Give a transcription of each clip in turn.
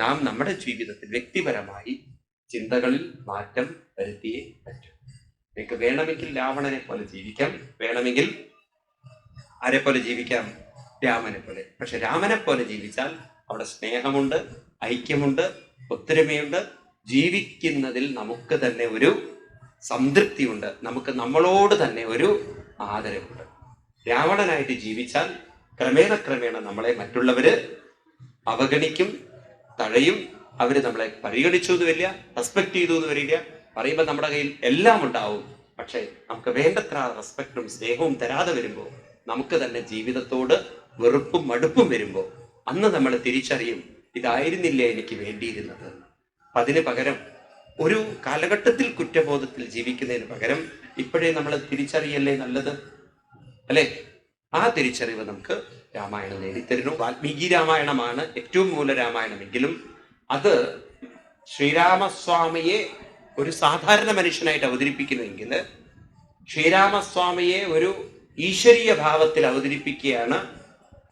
നാം നമ്മുടെ ജീവിതത്തിൽ വ്യക്തിപരമായി ചിന്തകളിൽ മാറ്റം വരുത്തിയേ പറ്റൂ. നിങ്ങൾക്ക് വേണമെങ്കിൽ രാവണനെ പോലെ ജീവിക്കാം വേണമെങ്കിൽ ആരെ പോലെ ജീവിക്കാം? രാമനെ പോലെ. പക്ഷെ രാമനെ പോലെ ജീവിച്ചാൽ അവിടെ സ്നേഹമുണ്ട് ഐക്യമുണ്ട് ഒത്തൊരുമയുണ്ട്. ജീവിക്കുന്നതിൽ നമുക്ക് തന്നെ ഒരു സംതൃപ്തിയുണ്ട്. നമുക്ക് നമ്മളോട് തന്നെ ഒരു ആദരവുണ്ട്. രാവണനായിട്ട് ജീവിച്ചാൽ ക്രമേണ ക്രമേണ നമ്മളെ മറ്റുള്ളവര് അവഗണിക്കും തഴയും. അവർ നമ്മളെ പരിഗണിച്ചു എന്ന് വരില്ല റെസ്പെക്ട് ചെയ്തു എന്ന് വരില്ല. പറയുമ്പോൾ നമ്മുടെ കയ്യിൽ എല്ലാം ഉണ്ടാവും. പക്ഷേ നമുക്ക് വേണ്ടത്ര റെസ്പെക്റ്റും സ്നേഹവും തരാതെ വരുമ്പോൾ നമുക്ക് തന്നെ ജീവിതത്തോട് വെറുപ്പും മടുപ്പും വരുമ്പോൾ അന്ന് നമ്മൾ തിരിച്ചറിയും ഇതായിരുന്നില്ല എനിക്ക് വേണ്ടിയിരുന്നത്? അതിന് പകരം ഒരു കാലഘട്ടത്തിൽ കുറ്റബോധത്തിൽ ജീവിക്കുന്നതിന് പകരം ഇപ്പോഴേ നമ്മൾ തിരിച്ചറിയല്ലേ നല്ലത്? അല്ലെ? ആ തിരിച്ചറിവ് നമുക്ക് രാമായണം നേടിത്തരുന്നു. വാൽമീകി രാമായണമാണ് ഏറ്റവും മൂല രാമായണമെങ്കിലും അത് ശ്രീരാമസ്വാമിയെ ഒരു സാധാരണ മനുഷ്യനായിട്ട് അവതരിപ്പിക്കുന്നുവെങ്കിൽ ശ്രീരാമസ്വാമിയെ ഒരു ഈശ്വരീയ ഭാവത്തിൽ അവതരിപ്പിക്കുകയാണ്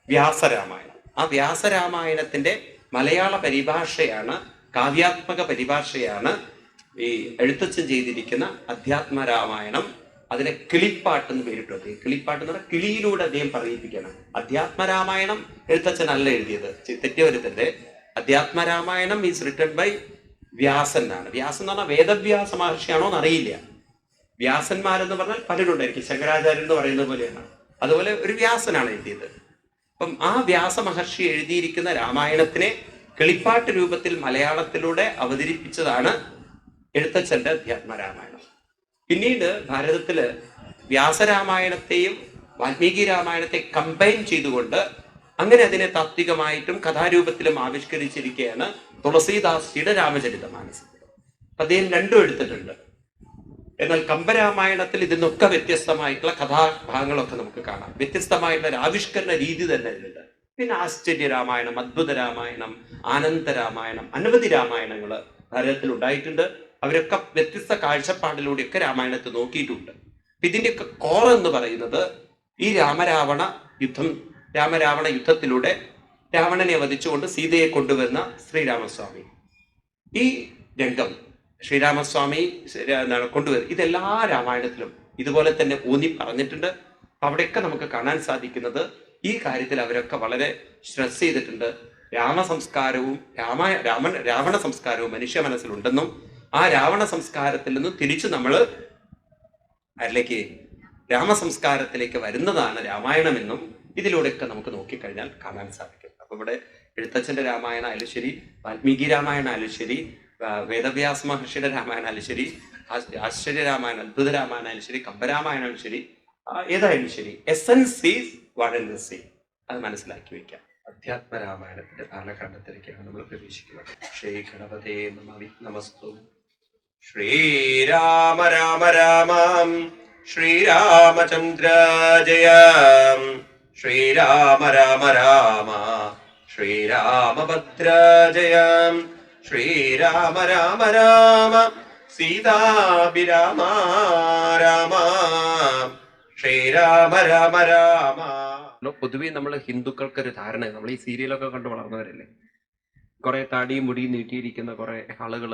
വ്യാസരാമായണം. ആ വ്യാസരാമായണത്തിന്റെ മലയാള പരിഭാഷയാണ് കാവ്യാത്മക പരിഭാഷയാണ് ഈ എഴുത്തച്ഛൻ ചെയ്തിരിക്കുന്ന അധ്യാത്മ രാമായണം അതിനെ കിളിപ്പാട്ട് എന്ന് പേരിട്ടു. അദ്ദേഹം കിളിപ്പാട്ട് എന്ന് പറഞ്ഞാൽ കിളിയിലൂടെ അദ്ദേഹം പറയിപ്പിക്കണം അധ്യാത്മരാമായണം എഴുത്തച്ഛനല്ല എഴുതിയത്. ചി- തെറ്റുവരുത്തരുത് Adhyatmaramayanam is written by Vyasan ആണ് വ്യാസൻ എന്ന് പറഞ്ഞാൽ വേദവ്യാസ മഹർഷിയാണോ എന്ന് അറിയില്ല. വ്യാസന്മാരെന്ന് പറഞ്ഞാൽ പലരുണ്ടായിരിക്കും ശങ്കരാചാര്യൻ എന്ന് പറയുന്നത് പോലെയാണ്. അതുപോലെ ഒരു വ്യാസനാണ് എഴുതിയത്. അപ്പം ആ വ്യാസ മഹർഷി എഴുതിയിരിക്കുന്ന രാമായണത്തിനെ കിളിപ്പാട്ട് രൂപത്തിൽ മലയാളത്തിലൂടെ അവതരിപ്പിച്ചതാണ് എഴുത്തച്ഛന്റെ അധ്യാത്മ രാമായണം പിന്നീട് ഭാരതത്തിൽ വ്യാസരാമായണത്തെയും വാൽമീകി രാമായണത്തെ കമ്പൈൻ ചെയ്തുകൊണ്ട് അങ്ങനെ അതിനെ താത്വികമായിട്ടും കഥാരൂപത്തിലും ആവിഷ്കരിച്ചിരിക്കുകയാണ് തുളസീദാസിയുടെ രാമചരിതമാനസം അപ്പൊ അദ്ദേഹം രണ്ടും എടുത്തിട്ടുണ്ട്. എന്നാൽ കമ്പരാമായണത്തിൽ ഇതിനൊക്കെ വ്യത്യസ്തമായിട്ടുള്ള കഥാഭാഗങ്ങളൊക്കെ നമുക്ക് കാണാം. വ്യത്യസ്തമായിട്ടുള്ള ആവിഷ്കരണ രീതി തന്നെ ഇതിലുണ്ട്. പിന്നെ ആശ്ചര്യ രാമായണം അദ്ഭുത രാമായണം ആനന്ദ രാമായണം അനവധി രാമായണങ്ങൾ ഭാരതത്തിൽ ഉണ്ടായിട്ടുണ്ട്. അവരൊക്കെ വ്യത്യസ്ത കാഴ്ചപ്പാടിലൂടെയൊക്കെ രാമായണത്തെ നോക്കിയിട്ടുണ്ട്. അപ്പൊ ഇതിന്റെയൊക്കെ കോർ എന്ന് പറയുന്നത് ഈ രാമരാവണ യുദ്ധം രാമരാവണ യുദ്ധത്തിലൂടെ രാവണനെ വധിച്ചുകൊണ്ട് സീതയെ കൊണ്ടുവന്ന ശ്രീരാമസ്വാമി. ഈ രംഗം ശ്രീരാമസ്വാമി കൊണ്ടുവരും ഇതെല്ലാ രാമായണത്തിലും ഇതുപോലെ തന്നെ ഊന്നി പറഞ്ഞിട്ടുണ്ട്. അവിടെയൊക്കെ നമുക്ക് കാണാൻ സാധിക്കുന്നത് ഈ കാര്യത്തിൽ അവരൊക്കെ വളരെ സ്ട്രെസ് ചെയ്തിട്ടുണ്ട്. രാമസംസ്കാരവും രാമ രാമൻ രാവണ സംസ്കാരവും മനുഷ്യ മനസ്സിലുണ്ടെന്നും ആ രാവണ സംസ്കാരത്തിൽ നിന്ന് തിരിച്ചു നമ്മൾ അതിലേക്ക് രാമസംസ്കാരത്തിലേക്ക് വരുന്നതാണ് രാമായണമെന്നും ഇതിലൂടെയൊക്കെ നമുക്ക് നോക്കിക്കഴിഞ്ഞാൽ കാണാൻ സാധിക്കും. അപ്പൊ ഇവിടെ എഴുത്തച്ഛന്റെ രാമായണ ആയാലും ശരി വാൽമീകി രാമായണ ആയാലും ശരി വേദവ്യാസ മഹർഷിയുടെ രാമായണ ആയാലും ശരി ആശ്ചര്യ രാമായണം അത്ഭുത രാമായണ ആയാലും ശരി കമ്പരാമായണം ശരി ഏതായാലും ശരി എസൻസ് ഈസ് വൺ ഇൻ അത് മനസ്സിലാക്കി വെക്കാം. അധ്യാത്മ രാമായണത്തിന്റെ കാലഘട്ടത്തിലേക്കാണ് നമ്മൾ പ്രവേശിക്കുന്നത്. ശ്രീ ഗണപതേ നമ നമസ്തു. ശ്രീരാമ രാമ രാമം. ശ്രീരാമചന്ദ്ര ജയ ശ്രീരാമ രാമ രാമ. ശ്രീരാമഭദ്ര ജയ ശ്രീരാമ രാമ രാമ. സീതാഭിരാമ രാമ. ശ്രീരാമ രാമ രാമ. പൊതുവെ നമ്മൾ ഹിന്ദുക്കൾക്ക് ഒരു ധാരണ നമ്മൾ ഈ സീരിയലൊക്കെ കണ്ടു വളർന്നവരല്ലേ? കുറെ താടി മുടി നീട്ടിയിരിക്കുന്ന കുറെ ആളുകൾ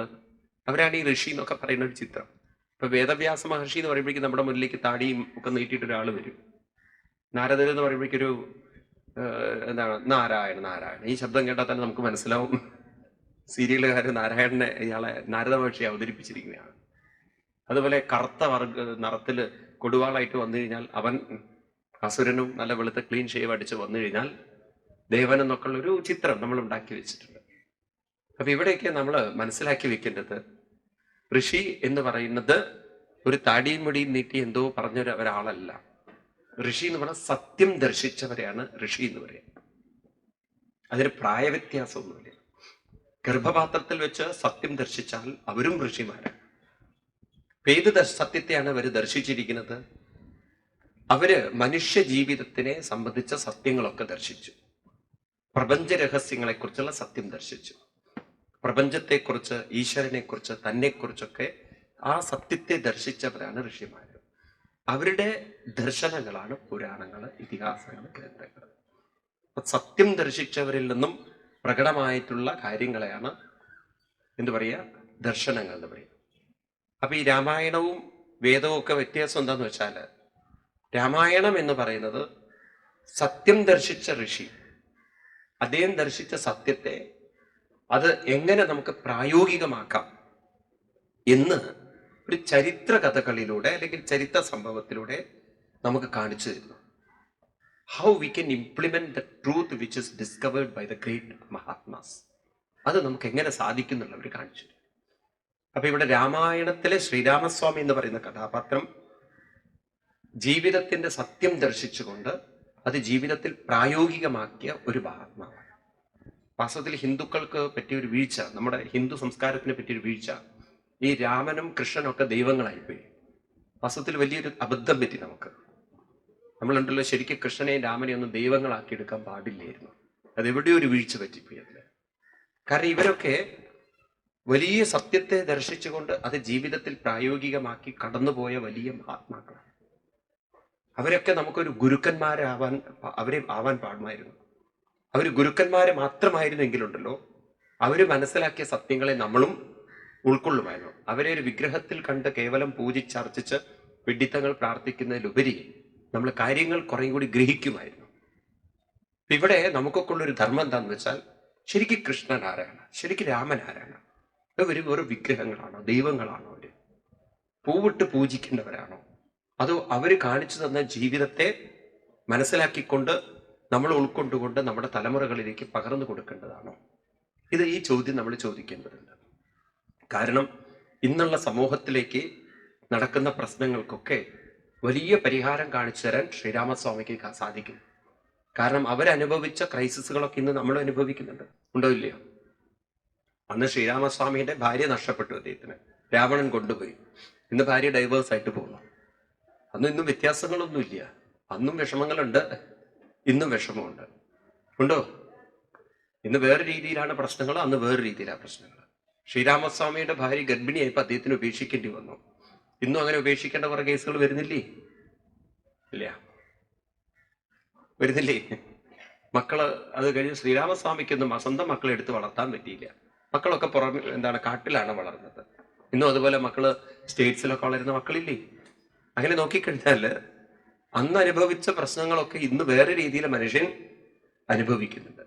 അവരാണ് ഈ ഋഷി എന്നൊക്കെ പറയുന്ന ഒരു ചിത്രം. ഇപ്പൊ വേദവ്യാസ മഹർഷി എന്ന് പറയുമ്പോഴേക്കും നമ്മുടെ മുന്നിലേക്ക് താടിയും ഒക്കെ നീട്ടിയിട്ട് ഒരാൾ വരും. നാരദർ എന്ന് പറയുമ്പോഴേക്കൊരു എന്താണ് നാരായണ നാരായണ ഈ ശബ്ദം കേട്ടാൽ തന്നെ നമുക്ക് മനസ്സിലാവും. സീരിയലുകാർ നാരായണനെ ഇയാളെ നാരദ മഹർഷി അവതരിപ്പിച്ചിരിക്കുന്നതാണ് അതുപോലെ കറുത്ത വർഗ നിറത്തിൽ കൊടുവാളായിട്ട് വന്നു കഴിഞ്ഞാൽ അവൻ അസുരനും നല്ല വെളുത്ത ക്ലീൻ ഷേവ് അടിച്ച് വന്നു കഴിഞ്ഞാൽ ദേവൻ എന്നൊക്കെയുള്ള ഒരു ചിത്രം നമ്മൾ ഉണ്ടാക്കി വെച്ചിട്ടുണ്ട്. അപ്പൊ ഇവിടെയൊക്കെ നമ്മൾ മനസ്സിലാക്കി വെക്കേണ്ടത് ഋഷി എന്ന് പറയുന്നത് ഒരു താടിയും മുടിയും നീട്ടി എന്തോ പറഞ്ഞൊരു ഒരാളല്ല. ഋഷി എന്ന് പറഞ്ഞാൽ സത്യം ദർശിച്ചവരെയാണ് ഋഷി എന്ന് പറയുന്നത്. അതിന് പ്രായവ്യത്യാസമൊന്നുമില്ല. ഗർഭപാത്രത്തിൽ വെച്ച് സത്യം ദർശിച്ചാൽ അവരും ഋഷിമാരാണ്. പേത് സത്യത്തെയാണ് അവർ ദർശിച്ചിരിക്കുന്നത്? അവർ മനുഷ്യ ജീവിതത്തിനെ സംബന്ധിച്ച സത്യങ്ങളൊക്കെ ദർശിച്ചു. പ്രപഞ്ച രഹസ്യങ്ങളെക്കുറിച്ചുള്ള സത്യം ദർശിച്ചു. പ്രപഞ്ചത്തെക്കുറിച്ച് ഈശ്വരനെക്കുറിച്ച് തന്നെക്കുറിച്ചൊക്കെ ആ സത്യത്തെ ദർശിച്ചവരാണ് ഋഷിമാർ അവരുടെ ദർശനങ്ങളാണ് പുരാണങ്ങൾ ഇതിഹാസങ്ങൾ ഗ്രന്ഥങ്ങൾ സത്യം ദർശിച്ചവരിൽ നിന്നും പ്രകടമായിട്ടുള്ള കാര്യങ്ങളെയാണ് എന്തു പറയുക ദർശനങ്ങൾ എന്ന് പറയുക അപ്പൊ ഈ രാമായണവും വേദവും ഒക്കെ വ്യത്യാസം എന്താന്ന് വെച്ചാൽ രാമായണം എന്ന് പറയുന്നത് സത്യം ദർശിച്ച ഋഷി അദ്ദേഹം ദർശിച്ച സത്യത്തെ അത് എങ്ങനെ നമുക്ക് പ്രായോഗികമാക്കാം എന്ന് ഒരു ചരിത്ര കഥകളിലൂടെ അല്ലെങ്കിൽ ചരിത്ര സംഭവത്തിലൂടെ നമുക്ക് കാണിച്ചു തരുന്നു. How we can implement the truth which is discovered by the great mahatmas അത് നമുക്ക് എങ്ങനെ സാധിക്കുന്നുള്ളവർ കാണിച്ചു അപ്പൊ ഇവിടെ രാമായണത്തിലെ ശ്രീരാമസ്വാമി എന്ന് പറയുന്ന കഥാപാത്രം ജീവിതത്തിന്റെ സത്യം ദർശിച്ചുകൊണ്ട് അത് ജീവിതത്തിൽ പ്രായോഗികമാക്കിയ ഒരു മഹാത്മാവാണ്. വാസ്തവത്തിൽ ഹിന്ദുക്കൾക്ക് പറ്റിയ ഒരു വീഴ്ച നമ്മുടെ ഹിന്ദു സംസ്കാരത്തിന് പറ്റിയ ഒരു വീഴ്ച ഈ രാമനും കൃഷ്ണനും ഒക്കെ ദൈവങ്ങളായിപ്പോയി. വാസ്തവത്തിൽ വലിയൊരു അബദ്ധം പറ്റി നമുക്ക്. നമ്മളുണ്ടല്ലോ ശരിക്കും കൃഷ്ണനെയും രാമനെയും ഒന്നും ദൈവങ്ങളാക്കി എടുക്കാൻ പാടില്ലായിരുന്നു. അത് എവിടെയോ ഒരു വീഴ്ച പറ്റിപ്പോയി അതിൽ കാരണം ഇവരൊക്കെ വലിയ സത്യത്തെ ദർശിച്ചുകൊണ്ട് അത് ജീവിതത്തിൽ പ്രായോഗികമാക്കി കടന്നുപോയ വലിയ മഹാത്മാക്കളാണ്. അവരൊക്കെ നമുക്കൊരു ഗുരുക്കന്മാരാവാൻ അവരെ ആവാൻ പാടുമായിരുന്നു. അവർ ഗുരുക്കന്മാരെ മാത്രമായിരുന്നെങ്കിലുണ്ടല്ലോ. അവർ മനസ്സിലാക്കിയ സത്യങ്ങളെ നമ്മളും ഉൾക്കൊള്ളുമായിരുന്നു. അവരെ ഒരു വിഗ്രഹത്തിൽ കണ്ട് കേവലം പൂജിച്ചർച്ചിച്ച് വിഡിത്തങ്ങൾ പ്രാർത്ഥിക്കുന്നതിലുപരി നമ്മൾ കാര്യങ്ങൾ കുറേ കൂടി ഗ്രഹിക്കുമായിരുന്നു. ഇവിടെ നമുക്കൊക്കെ ഉള്ളൊരു ധർമ്മം എന്താന്ന് വെച്ചാൽ ശരിക്കും കൃഷ്ണൻ ആരാണ് ശരിക്കും രാമൻ ആരാണ് ഇവർ വെറും വിഗ്രഹങ്ങളാണോ ദൈവങ്ങളാണോ അവർ? പൂവിട്ട് പൂജിക്കേണ്ടവരാണോ? അതോ അവർ കാണിച്ചു തന്ന ജീവിതത്തെ മനസ്സിലാക്കിക്കൊണ്ട് നമ്മൾ ഉൾക്കൊണ്ടുകൊണ്ട് നമ്മുടെ തലമുറകളിലേക്ക് പകർന്നു കൊടുക്കേണ്ടതാണോ. ഇത് ഈ ചോദ്യം നമ്മൾ ചോദിക്കേണ്ടതുണ്ട്. കാരണം ഇന്നുള്ള സമൂഹത്തിലേക്ക് നടക്കുന്ന പ്രശ്നങ്ങൾക്കൊക്കെ വലിയ പരിഹാരം കാണിച്ചു തരാൻ ശ്രീരാമസ്വാമിക്ക് സാധിക്കും. കാരണം അവരനുഭവിച്ച ക്രൈസിസുകളൊക്കെ ഇന്ന് നമ്മൾ അനുഭവിക്കുന്നുണ്ട്. ഉണ്ടോ ഇല്ലയോ? അന്ന് ശ്രീരാമസ്വാമിയുടെ ഭാര്യ നഷ്ടപ്പെട്ടു അദ്ദേഹത്തിന്. രാവണൻ കൊണ്ടുപോയി. ഇന്ന് ഭാര്യ ഡൈവേഴ്സ് ആയിട്ട് പോകുന്നു. അന്നും ഇന്നും വ്യത്യാസങ്ങളൊന്നുമില്ല. അന്നും വിഷമങ്ങളുണ്ട്. ഇന്നും വിഷമമുണ്ട്. ഉണ്ടോ? ഇന്ന് വേറെ രീതിയിലാണ് പ്രശ്നങ്ങൾ അന്ന് വേറെ രീതിയിലാണ് പ്രശ്നങ്ങൾ. ശ്രീരാമസ്വാമിയുടെ ഭാര്യ ഗർഭിണിയായപ്പോൾ അദ്ദേഹത്തിന് ഉപേക്ഷിക്കേണ്ടി വന്നു. ഇന്നും അങ്ങനെ ഉപേക്ഷിക്കേണ്ട കുറെ കേസുകൾ വരുന്നില്ലേ? ഇല്ല. വരുന്നില്ലേ? മക്കൾ അത് കഴിഞ്ഞ് ശ്രീരാമസ്വാമിക്കൊന്നും സ്വന്തം മക്കളെ എടുത്ത് വളർത്താൻ പറ്റിയില്ല. മക്കളൊക്കെ പുറമെ എന്താണ് കാട്ടിലാണ് വളർന്നത്. ഇന്നും അതുപോലെ മക്കൾ സ്റ്റേറ്റ്സിലൊക്കെ വളരുന്ന മക്കളില്ലേ? അങ്ങനെ നോക്കിക്കഴിഞ്ഞാൽ അന്ന് അനുഭവിച്ച പ്രശ്നങ്ങളൊക്കെ ഇന്ന് വേറെ രീതിയിൽ മനുഷ്യൻ അനുഭവിക്കുന്നുണ്ട്.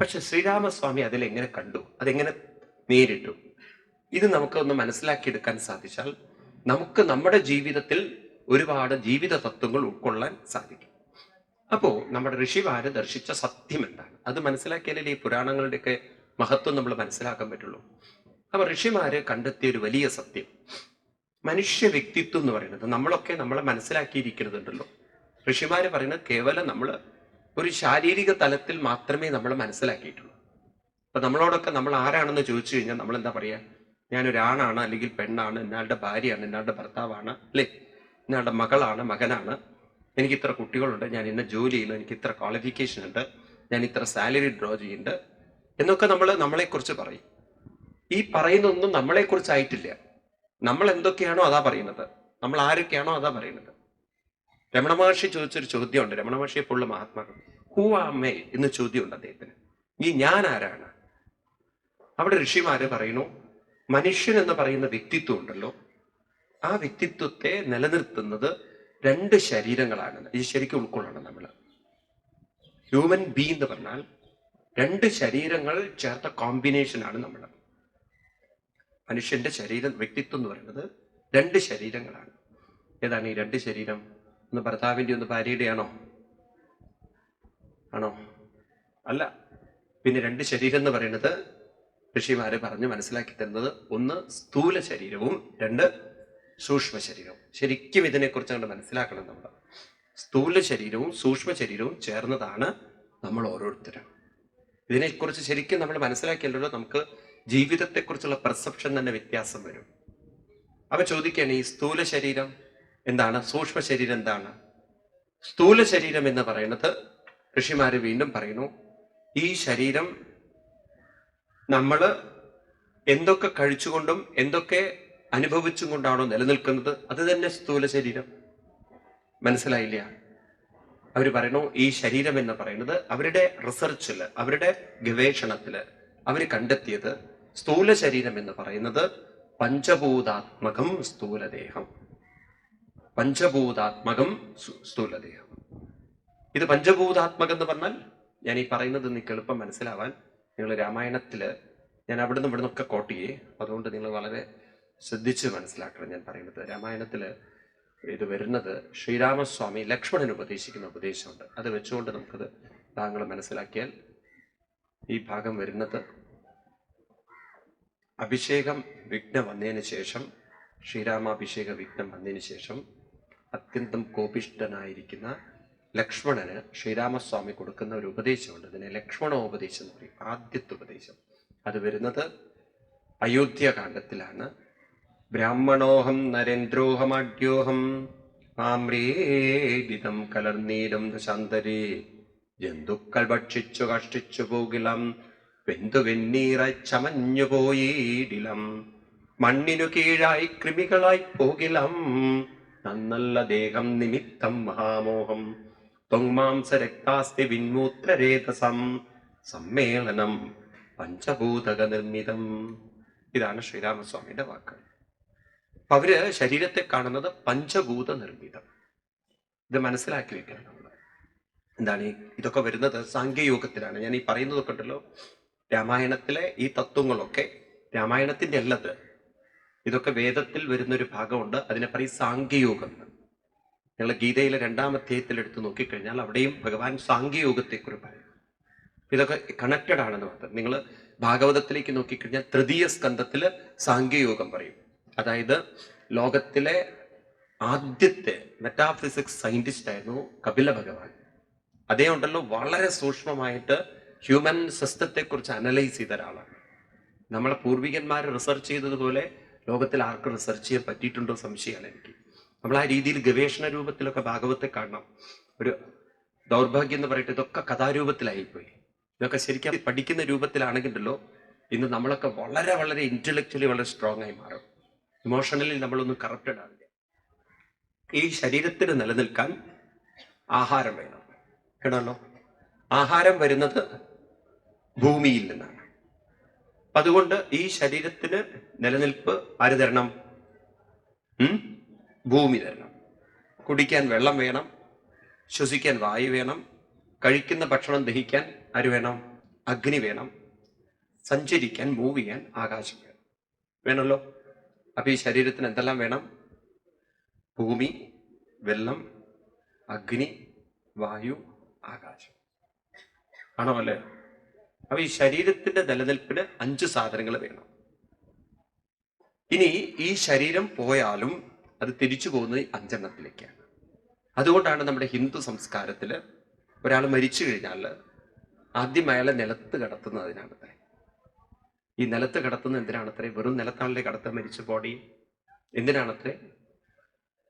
പക്ഷെ ശ്രീരാമസ്വാമി അതിലെങ്ങനെ കണ്ടു? അതെങ്ങനെ നേരിട്ടു? ഇത് നമുക്ക് ഒന്ന് മനസ്സിലാക്കിയെടുക്കാൻ സാധിച്ചാൽ നമുക്ക് നമ്മുടെ ജീവിതത്തിൽ ഒരുപാട് ജീവിത തത്വങ്ങൾ ഉൾക്കൊള്ളാൻ സാധിക്കും. അപ്പോൾ നമ്മുടെ ഋഷിമാര് ദർശിച്ച സത്യം എന്താണ്? അത് മനസ്സിലാക്കിയാലേ ഈ പുരാണങ്ങളുടെയൊക്കെ മഹത്വം നമ്മൾ മനസ്സിലാക്കാൻ പറ്റുള്ളൂ. അപ്പൊ ഋഷിമാര് കണ്ടെത്തിയ ഒരു വലിയ സത്യം. മനുഷ്യ വ്യക്തിത്വം എന്ന് പറയുന്നത് നമ്മളൊക്കെ നമ്മളെ മനസ്സിലാക്കിയിരിക്കുന്നതുണ്ടല്ലോ. ഋഷിമാർ പറയുന്നത് കേവലം നമ്മൾ ഒരു ശാരീരിക തലത്തിൽ മാത്രമേ നമ്മൾ മനസ്സിലാക്കിയിട്ടുള്ളൂ. അപ്പൊ നമ്മളോടൊക്കെ നമ്മൾ ആരാണെന്ന് ചോദിച്ചു കഴിഞ്ഞാൽ നമ്മൾ എന്താ പറയാ? ഞാനൊരാണാണ് അല്ലെങ്കിൽ പെണ്ണാണ് ഇന്നാളുടെ ഭാര്യയാണ് ഇന്നാളുടെ ഭർത്താവാണ് അല്ലേ? ഇന്നാളുടെ മകളാണ് മകനാണ്. എനിക്ക് ഇത്ര കുട്ടികളുണ്ട് ഞാൻ ഇന്ന ജോലി ചെയ്യുന്നു എനിക്ക് ഇത്ര ക്വാളിഫിക്കേഷൻ ഉണ്ട് ഞാൻ ഇത്ര സാലറി ഡ്രോ ചെയ്യുന്നുണ്ട് എന്നൊക്കെ നമ്മൾ നമ്മളെക്കുറിച്ച് പറയും. ഈ പറയുന്നൊന്നും നമ്മളെക്കുറിച്ചായിട്ടില്ല. നമ്മൾ എന്തൊക്കെയാണോ അതാ പറയുന്നത്. നമ്മൾ ആരൊക്കെയാണോ അതാ പറയുന്നത്. രമണ മഹർഷി ചോദിച്ചൊരു ചോദ്യമുണ്ട്. രമണ മഹർഷിയെ പോലുള്ള മഹാത്മാക്കൾ. ഹൂ ആമേ എന്ന് ചോദ്യമുണ്ട് അദ്ദേഹത്തിന്. ഈ ഞാൻ ആരാണ് അവിടെ ഋഷിമാര് പറയുന്നു മനുഷ്യൻ എന്ന് പറയുന്ന വ്യക്തിത്വം ഉണ്ടല്ലോ. ആ വ്യക്തിത്വത്തെ നിലനിർത്തുന്നത് രണ്ട് ശരീരങ്ങളാണ്. ഇത് ശരിക്കും ഉൾക്കൊള്ളണം നമ്മൾ ഹ്യൂമൻ ബീ എന്ന് പറഞ്ഞാൽ രണ്ട് ശരീരങ്ങൾ ചേർത്ത കോമ്പിനേഷൻ ആണ് നമ്മൾ മനുഷ്യന്റെ ശരീരം വ്യക്തിത്വം എന്ന് പറയുന്നത് രണ്ട് ശരീരങ്ങളാണ്. ഏതാണ് ഈ രണ്ട് ശരീരം? ഒന്ന് ഭർത്താവിന്റെ ഒന്ന് ഭാര്യയുടെ ആണോ? ആണോ അല്ല. പിന്നെ രണ്ട് ശരീരം എന്ന് പറയുന്നത് ഋഷിമാര് പറഞ്ഞ് മനസ്സിലാക്കി തരുന്നത് ഒന്ന് സ്ഥൂല ശരീരവും രണ്ട് സൂക്ഷ്മ ശരീരവും. ശരിക്കും ഇതിനെക്കുറിച്ച് അങ്ങോട്ട് മനസ്സിലാക്കണം നമ്മൾ സ്ഥൂല ശരീരവും സൂക്ഷ്മ ശരീരവും ചേർന്നതാണ് നമ്മൾ ഓരോരുത്തരും. ഇതിനെക്കുറിച്ച് ശരിക്കും നമ്മൾ മനസ്സിലാക്കിയല്ലോ നമുക്ക് ജീവിതത്തെക്കുറിച്ചുള്ള പെർസെപ്ഷൻ തന്നെ വ്യത്യാസം വരും. അവ ചോദിക്കുകയാണ് ഈ സ്ഥൂല ശരീരം എന്താണ്? സൂക്ഷ്മ ശരീരം എന്താണ്? സ്ഥൂല ശരീരം എന്ന് പറയുന്നത് ഋഷിമാര് വീണ്ടും പറയുന്നു ഈ ശരീരം നമ്മൾ എന്തൊക്കെ കഴിച്ചുകൊണ്ടും എന്തൊക്കെ അനുഭവിച്ചും കൊണ്ടാണോ നിലനിൽക്കുന്നത്? അത് തന്നെ സ്ഥൂല ശരീരം. മനസ്സിലായില്ല? അവർ പറയണു ഈ ശരീരം എന്ന് പറയുന്നത് അവരുടെ റിസർച്ചിൽ അവരുടെ ഗവേഷണത്തിൽ അവർ കണ്ടെത്തിയത് സ്ഥൂല ശരീരം എന്ന് പറയുന്നത് പഞ്ചഭൂതാത്മകം സ്ഥൂലദേഹം. പഞ്ചഭൂതാത്മകം സ്ഥൂലദേഹം. ഇത് പഞ്ചഭൂതാത്മകം എന്ന് പറഞ്ഞാൽ ഞാൻ ഈ പറയുന്നത് നിങ്ങൾക്ക് എളുപ്പം മനസ്സിലാവാൻ നിങ്ങൾ രാമായണത്തിൽ ഞാൻ അവിടുന്ന് ഇവിടുന്ന് ഒക്കെ കോട്ട് അതുകൊണ്ട് നിങ്ങൾ വളരെ ശ്രദ്ധിച്ച് മനസ്സിലാക്കണം ഞാൻ പറയുന്നത്. രാമായണത്തിൽ ഇത് വരുന്നത് ശ്രീരാമസ്വാമി ലക്ഷ്മണന് ഉപദേശിക്കുന്ന ഉപദേശമുണ്ട്. അത് വെച്ചുകൊണ്ട് നമുക്കത് താങ്കൾ മനസ്സിലാക്കിയാൽ ഈ ഭാഗം വരുന്നത് അഭിഷേകം വിഘ്നം വന്നതിന് ശേഷം ശ്രീരാമാഭിഷേക വിഘ്നം വന്നതിന് ശേഷം അത്യന്തം കോപിഷ്ഠനായിരിക്കുന്ന ലക്ഷ്മണന് ശ്രീരാമസ്വാമി കൊടുക്കുന്ന ഒരു ഉപദേശമുണ്ട്. അതിനെ ലക്ഷ്മണോപദേശം എന്ന് പറയും. ആദ്യത്തെ ഉപദേശം അത് വരുന്നത് അയോധ്യകാന്ഡത്തിലാണ് ബ്രാഹ്മണോഹം നരേന്ദ്രോഹമാഡ്യോഹം ആമ്രേഡിതം കലർനീരം ദശാന്തരേ. ജന്തുക്കൾ ഭക്ഷിച്ചു കഷ്ടിച്ചു പോകിലം വെന്തു വെന്നീറായി ചമഞ്ഞു പോയിടിലം മണ്ണിനു കീഴായി കൃമികളായി പോകിലം. നന്നല്ല ദേഹം നിമിത്തം മഹാമോഹം. ത്വങ്മാംസ രക്താസ്തി വിന്മൂത്രരേതസം. സമ്മേളനം പഞ്ചഭൂതക നിർമ്മിതം ഇതാണ് ശ്രീരാമസ്വാമിയുടെ വാക്ക്. അപ്പൊ അവർ ശരീരത്തെ കാണുന്നത് പഞ്ചഭൂത നിർമ്മിതം ഇത് മനസ്സിലാക്കി വെക്കണം നമ്മൾ എന്താണ് ഇതൊക്കെ വരുന്നത് സാങ്കേയോഗത്തിലാണ്. ഞാൻ ഈ പറയുന്നതൊക്കെ ഉണ്ടല്ലോ. രാമായണത്തിലെ ഈ തത്വങ്ങളൊക്കെ രാമായണത്തിന്റെ അല്ലത്. ഇതൊക്കെ വേദത്തിൽ വരുന്ന ഒരു ഭാഗമുണ്ട്. അതിനെ പറയും സാങ്കേയോഗം ഞങ്ങൾ ഗീതയിലെ രണ്ടാം അധ്യായത്തിൽ എടുത്ത് നോക്കിക്കഴിഞ്ഞാൽ അവിടെയും ഭഗവാൻ സാങ്കേയോഗത്തെക്കുറിച്ച് പറയും ഇതൊക്കെ കണക്റ്റഡ് ആണെന്ന് പറഞ്ഞത് നിങ്ങൾ ഭാഗവതത്തിലേക്ക് നോക്കിക്കഴിഞ്ഞാൽ തൃതീയ സ്കന്ധത്തിൽ സാങ്കേയോഗം പറയും. അതായത് ലോകത്തിലെ ആദ്യത്തെ മെറ്റാഫിസിക്സ് സയന്റിസ്റ്റ് ആയിരുന്നു കപില ഭഗവാൻ അതേ ഉണ്ടല്ലോ വളരെ സൂക്ഷ്മമായിട്ട് ഹ്യൂമൻ സിസ്റ്റത്തെക്കുറിച്ച് അനലൈസ് ചെയ്ത ഒരാളാണ് നമ്മളെ പൂർവികന്മാർ റിസർച്ച് ചെയ്തതുപോലെ ലോകത്തിൽ ആർക്കും റിസർച്ച് ചെയ്യാൻ പറ്റിയിട്ടുണ്ടോ സംശയമാണ് എനിക്ക്. നമ്മൾ ആ രീതിയിൽ ഗവേഷണ രൂപത്തിലൊക്കെ ഭാഗവത്തെ കാണണം. ഒരു ദൗർഭാഗ്യം എന്ന് പറയട്ടെ ഇതൊക്കെ കഥാരൂപത്തിലായിപ്പോയി. ഇതൊക്കെ ശരിക്കും പഠിക്കുന്ന രൂപത്തിലാണെങ്കിലോ ഇന്ന് നമ്മളൊക്കെ വളരെ വളരെ ഇന്റലക്ച്വലി വളരെ സ്ട്രോങ് ആയി മാറും. ഇമോഷണലി നമ്മളൊന്നും കറപ്റ്റഡ് ആവില്ല. ഈ ശരീരത്തിന് നിലനിൽക്കാൻ ആഹാരം വേണം. കേണല്ലോ ആഹാരം വരുന്നത് ഭൂമിയിൽ നിന്നാണ്. അതുകൊണ്ട് ഈ ശരീരത്തിന് നിലനിൽപ്പ് ആര് തരണം? ഭൂമി തരണം. കുടിക്കാൻ വെള്ളം വേണം ശ്വസിക്കാൻ വായു വേണം കഴിക്കുന്ന ഭക്ഷണം ദഹിക്കാൻ ആര് വേണം? അഗ്നി വേണം സഞ്ചരിക്കാൻ മൂവ് ചെയ്യാൻ ആകാശം വേണം. വേണമല്ലോ അപ്പൊ ഈ ശരീരത്തിന് എന്തെല്ലാം വേണം? ഭൂമി വെള്ളം അഗ്നി വായു ആകാശം. ആണോ അല്ലേ? അപ്പൊ ഈ ശരീരത്തിന്റെ നിലനിൽപ്പിന് അഞ്ച് സാധനങ്ങൾ വേണം. ഇനി ഈ ശരീരം പോയാലും അത് തിരിച്ചു പോകുന്നത് അഞ്ചെണ്ണത്തിലേക്കാണ്. അതുകൊണ്ടാണ് നമ്മുടെ ഹിന്ദു സംസ്കാരത്തിൽ ഒരാൾ മരിച്ചു കഴിഞ്ഞാൽ ആദ്യം അയാളെ നിലത്ത് കടത്തുന്നതിനാണത്രേ ഈ നിലത്ത് കടത്തുന്നത് എന്തിനാണത്രേ വെറും നിലത്താണല്ലേ കടത്ത മരിച്ച ബോഡി എന്തിനാണത്രേ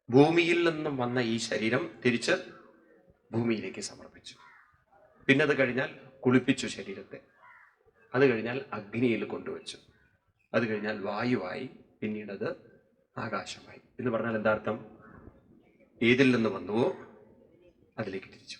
ഭൂമിയിൽ നിന്നും വന്ന ഈ ശരീരം തിരിച്ച് ഭൂമിയിലേക്ക് സമർപ്പിച്ചു. പിന്നെ അത് കഴിഞ്ഞാൽ കുളിപ്പിച്ചു ശരീരത്തെ. അത് കഴിഞ്ഞാൽ അഗ്നിയിൽ കൊണ്ടുവച്ചു. അത് കഴിഞ്ഞാൽ വായുവായി പിന്നീടത് ആകാശമായി. എന്ന് പറഞ്ഞാൽ എന്താർത്ഥം? ഏതിൽ നിന്ന് വന്നുവോ അതിലേക്ക് തിരിച്ചു.